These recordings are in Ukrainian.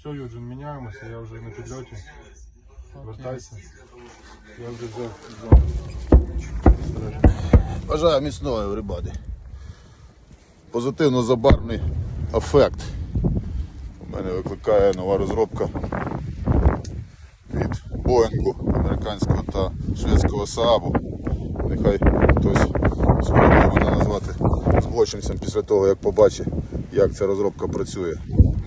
Все, Юджин, міняємося, я вже на підльоті. Вертайся. Я вже взяв. Бажаю міцного, everybody. Позитивно забарвний ефект. У мене викликає нова розробка від Боїнгу американського та шведського Saab. Нехай хтось спробує мене назвати злочинцем після того, як побачить, як ця розробка працює.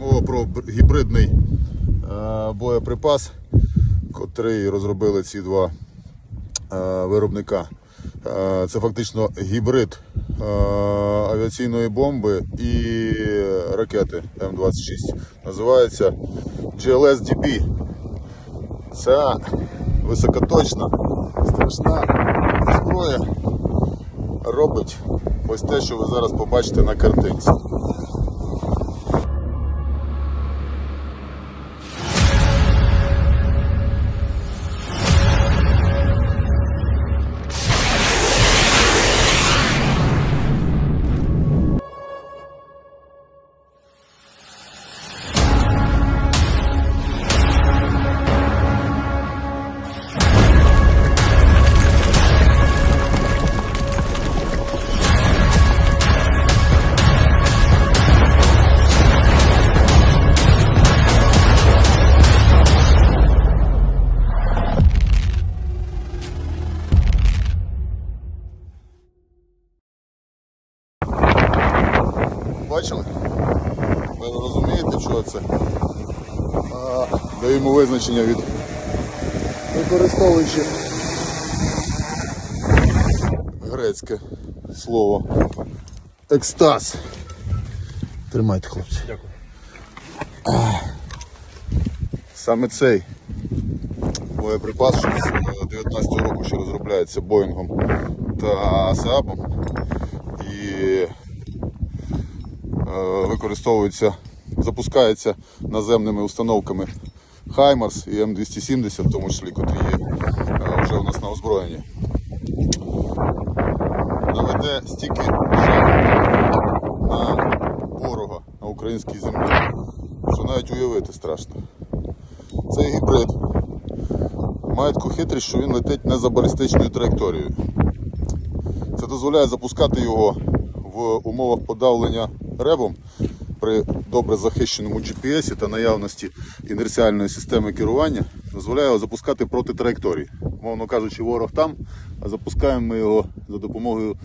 Мова про гібридний е, боєприпас, котрий розробили ці два е, виробника. Е, Це фактично гібрид авіаційної бомби і ракети М26. Називається GLSDB. Це високоточна, страшна зброя робить ось те, що ви зараз побачите на картинці. Бачили? Ви розумієте, що це? А, даємо визначення від використовуючи грецьке слово екстаз. Тримайте, хлопці. Дякую. Саме цей боєприпас, що з 19 року ще розробляється Боїнгом та Саабом і е, використовується, запускається наземними установками Хаймарс і М270, в тому числі, котрі є е, вже у нас на озброєнні. Наведе стільки на ворога на українській землі, що навіть уявити страшно. Цей гібрид має таку хитрість, що він летить не за балістичною траєкторією. Це дозволяє запускати його в умовах подавлення ребом при добре захищеному GPS та наявності інерціальної системи керування. Дозволяє запускати проти траєкторії. Мовно кажучи, ворог там, а запускаємо ми його за допомогою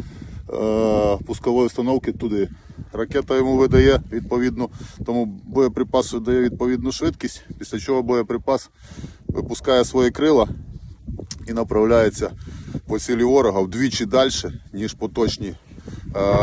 е, пускової установки туди. Ракета йому видає відповідну, тому боєприпас видає відповідну швидкість, після чого боєприпас випускає свої крила і направляється по цілі ворога вдвічі далі, ніж поточні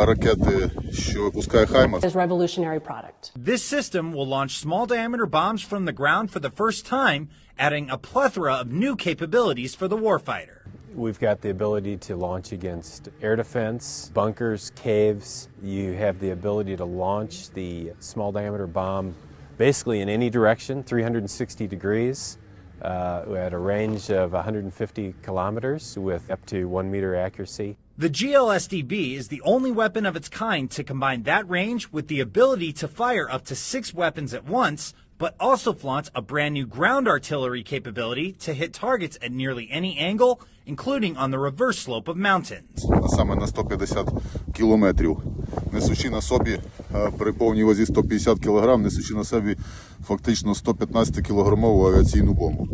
ракети, що випускає Хаймарс. is revolutionary product. This system will launch small diameter bombs from the ground for the first time, adding a plethora of new capabilities for the warfighter. We've got the ability to launch against air defense, bunkers, caves. You have the ability to launch the small diameter bomb basically in any direction, 360 degrees, uh, at a range of 150 kilometers with up to one meter accuracy. The GLSDB is the only weapon of its kind to combine that range with the ability to fire up to six weapons at once, but also flaunts a brand new ground artillery capability to hit targets at nearly any angle, including on the reverse slope of mountains. а саме на 150 кілометрів, несучи на собі е, при повній вазі 150 кг, несучи на собі фактично 115 кілограмову авіаційну бомбу.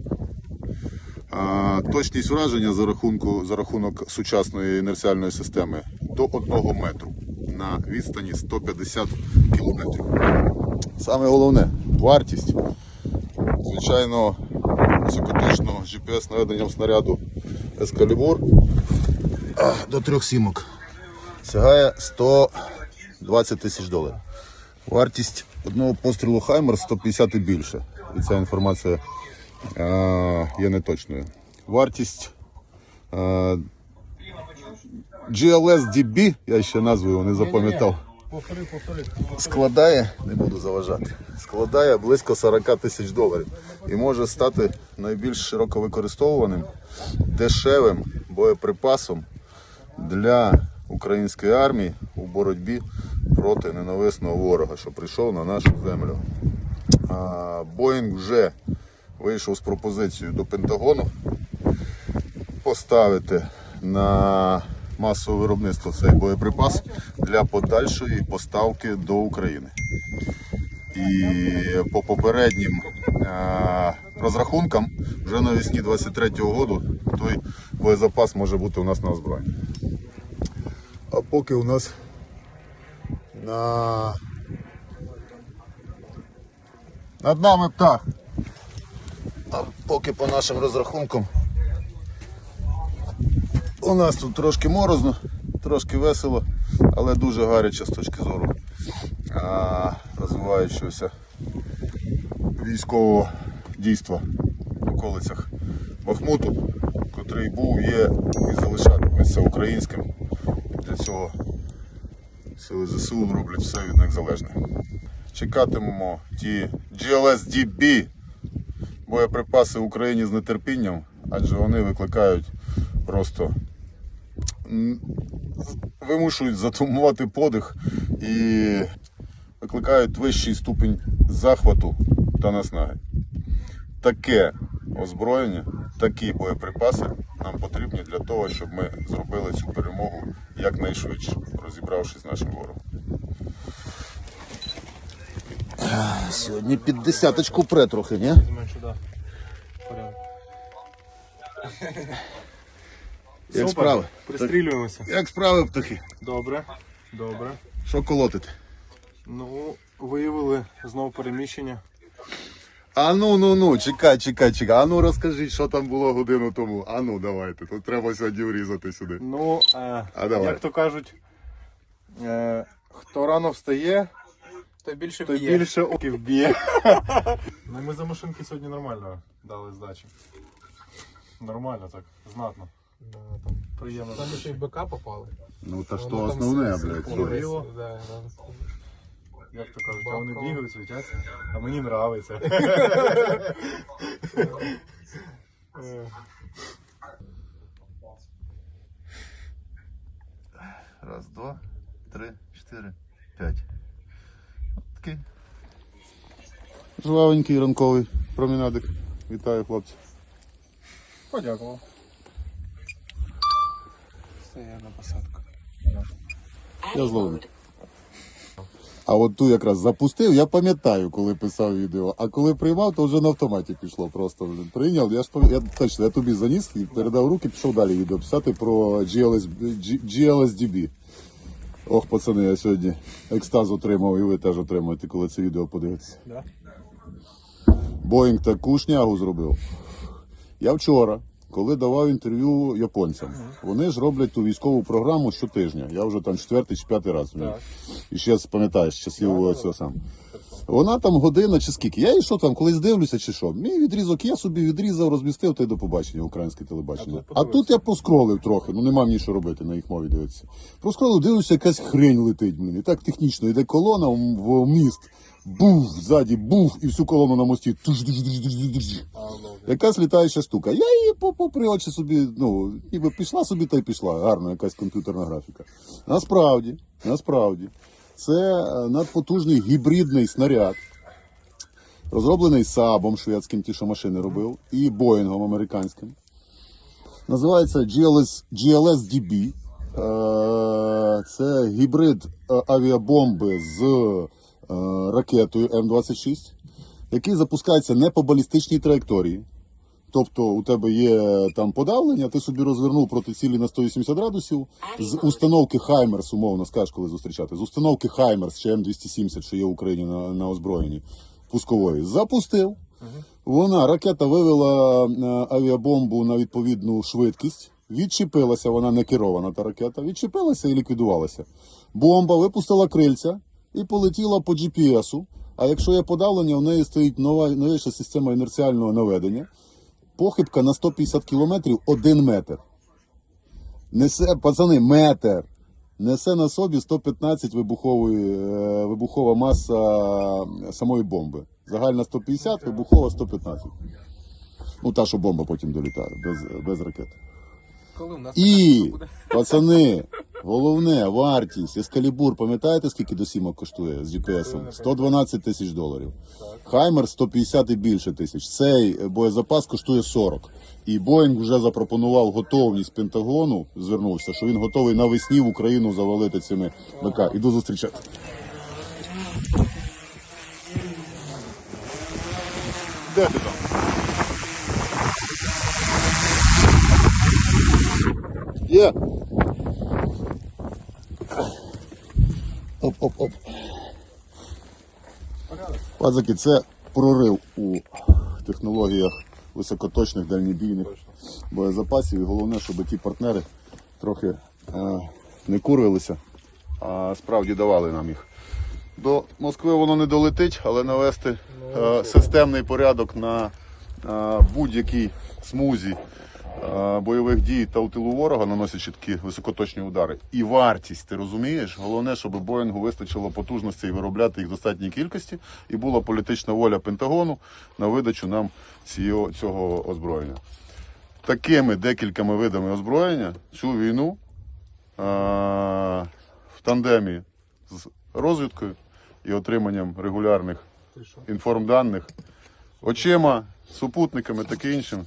Точність враження за, рахунку, за рахунок сучасної інерціальної системи до 1 метру на відстані 150 кілометрів. Саме головне вартість. Звичайно, високоточного GPS наведенням снаряду Ескалібур до трьох сімок сягає 120 тисяч доларів. Вартість одного пострілу Хаймер 150 і більше. І ця інформація є неточною. Вартість е, GLSDB, я ще назву його не запам'ятав. Складає, не буду заважати, складає близько 40 тисяч доларів і може стати найбільш широко використовуваним дешевим боєприпасом для української армії у боротьбі проти ненависного ворога, що прийшов на нашу землю. Боїнг вже вийшов з пропозицією до Пентагону поставити на масове виробництво цей боєприпас для подальшої поставки до України. І по попереднім е, розрахункам вже навесні 23-го року той боєзапас може бути у нас на озброєнні. А поки у нас на над нами птах. Поки по нашим розрахункам у нас тут трошки морозно, трошки весело, але дуже гаряче з точки зору а, розвиваючогося військового дійства в околицях Бахмуту, котрий був, є і залишатиметься українським. Для цього сили ЗСУ роблять все від них залежне. Чекатимемо ті GLSDB боєприпаси Україні з нетерпінням, адже вони викликають просто вимушують затумувати подих і викликають вищий ступінь захвату та наснаги. Таке озброєння, такі боєприпаси нам потрібні для того, щоб ми зробили цю перемогу якнайшвидше, розібравшись з нашим ворогом. Сьогодні під десяточку пре трохи, ні? Як справи? Пристрілюємося. Як справи, птахи? Добре. Добре. Що колотити? Ну, виявили знов переміщення. А ну ну ну, чекай, чекай, чекай. А ну розкажіть, що там було годину тому. А ну давайте. Тут треба сьогодні врізати сюди. Ну, е, А давай. як то кажуть, е, хто рано встає, То більше той б'є. більше оків б'є. ну, ми за машинки сьогодні нормально дали здачі. Нормально так, знатно. Там приємно. Там ще й БК попали. Ну та що основне, блядь. Горіло. Да, да. Як то кажуть, а вони бігають, світяться, а мені нравиться. Раз, два, три, чотири, п'ять. От Такий. Жвавенький ранковий промінадик. Вітаю, хлопці. Подякував. Все, я на посадку. Я зловив. А от ту якраз запустив, я пам'ятаю, коли писав відео, а коли приймав, то вже на автоматі пішло. Просто прийняв. Я ж я точно, я тобі заніс і передав руки, пішов далі відео писати про GLS, GLSDB. Ох, пацани, я сьогодні екстаз отримав, і ви теж отримаєте, коли це відео подивитеся. Боїнг таку шнягу зробив. Я вчора, коли давав інтерв'ю японцям, вони ж роблять ту військову програму щотижня. Я вже там четвертий чи п'ятий раз. І ще пам'ятаєш, часів цього сам. Вона там година чи скільки. Я і що там, колись дивлюся, чи що. Мій відрізок я собі відрізав, розмістив та й до побачення українське телебачення. А тут я поскролив трохи, ну нема мені що робити на їх мові дивитися. Проскролив, дивлюся, якась хрень летить мені. Так технічно йде колона в, в міст. Був ззаді, був, і всю колону на мості. Якась літаюча штука. Я її попри очі собі, ну, ніби пішла собі та й пішла. Гарна якась комп'ютерна графіка. Насправді, насправді, це е, надпотужний гібридний снаряд, розроблений Сабом шведським, ті, що машини робив, і Боїнгом американським. Називається GLS, GLSDB. Е, Це гібрид е, авіабомби з ракетою М26, який запускається не по балістичній траєкторії. Тобто у тебе є там подавлення, ти собі розвернув проти цілі на 180 градусів з установки Хаймерс, умовно скажеш, коли зустрічати, з установки Хаймерс чи М270, що є в Україні на, на озброєнні пускової, запустив. Вона ракета вивела е, авіабомбу на відповідну швидкість. Відчепилася, вона не керована та ракета, відчепилася і ліквідувалася. Бомба випустила крильця і полетіла по GPS-у. А якщо є подавлення, в неї стоїть нова новіша система інерціального наведення. Похибка на 150 кілометрів 1 метр. Несе, пацани, метр. Несе на собі 115 вибухової, е, вибухова маса самої бомби. Загальна 150, вибухова 115. Ну, та, що бомба потім долітає, без, без ракет. Коли в нас І, пацани, Головне, вартість. Ескалібур, пам'ятаєте, скільки до сімок коштує з GPS? 112 тисяч доларів. Хаймер 150 і більше тисяч. Цей е, боєзапас коштує 40. І Боїнг вже запропонував готовність Пентагону, звернувся, що він готовий навесні в Україну завалити цими БК. Іду зустрічати. Де ти там? Є. Оп-оп-оп. Пацаки, це прорив у технологіях високоточних дальнобійних боєзапасів. І головне, щоб ті партнери трохи е, не курилися, а справді давали нам їх. До Москви воно не долетить, але навести е, системний порядок на е, будь-якій смузі бойових дій та у тилу ворога, наносячи такі високоточні удари. І вартість, ти розумієш? Головне, щоб Боїнгу вистачило потужності виробляти їх в достатній кількості, і була політична воля Пентагону на видачу нам цього, цього озброєння. Такими декількома видами озброєння цю війну е, в тандемі з розвідкою і отриманням регулярних інформданих, очима, супутниками таке іншим.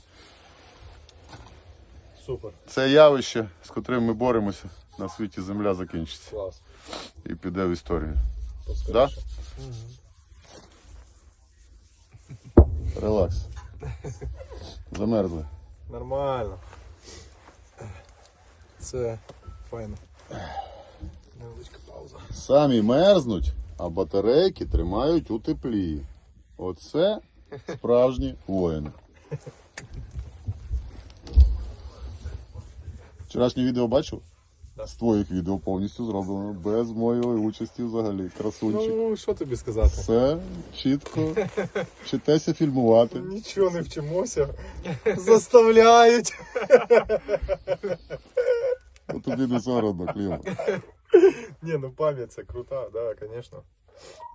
Супер. Це явище, з котрим ми боремося, на світі земля закінчиться Клас. і піде в історію. Да? Релакс. Замерзли. Нормально. Це файно. Невеличка пауза. Самі мерзнуть, а батарейки тримають у теплі. Оце справжні воїни. Вчорашнє відео бачив? З твоїх відео повністю зроблено, без моєї участі взагалі. Красунчик. Ну, що тобі сказати? Все чітко. Вчитеся фільмувати. Нічого не вчимося. Заставляють. Ну, тобі не соромно, Кліма. Ні, ну пам'ять це крута, да, звісно.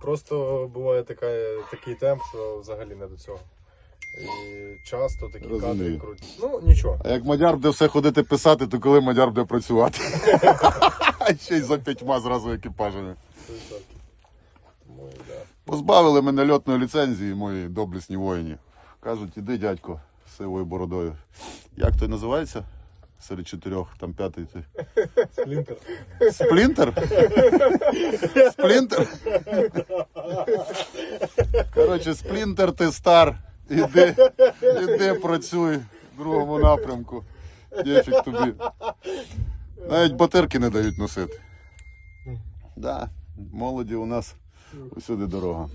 Просто буває така, такий темп, що взагалі не до цього. І часто такі Розумію. кадри круті. Ну, нічого. А як мадяр буде все ходити писати, то коли мадяр буде працювати? А ще й за п'ятьма зразу екіпажами. Тому, да. Позбавили мене льотної ліцензії, мої доблесні воїні. Кажуть, іди, дядько, з сивою бородою. Як той називається? Серед чотирьох, там п'ятий ти. Сплінтер. Сплінтер? Сплінтер? Коротше, сплінтер ти стар. Іди, іди працюй в другому напрямку. Дєфік тобі. Навіть батерки не дають носити. Да, молоді у нас усюди дорога.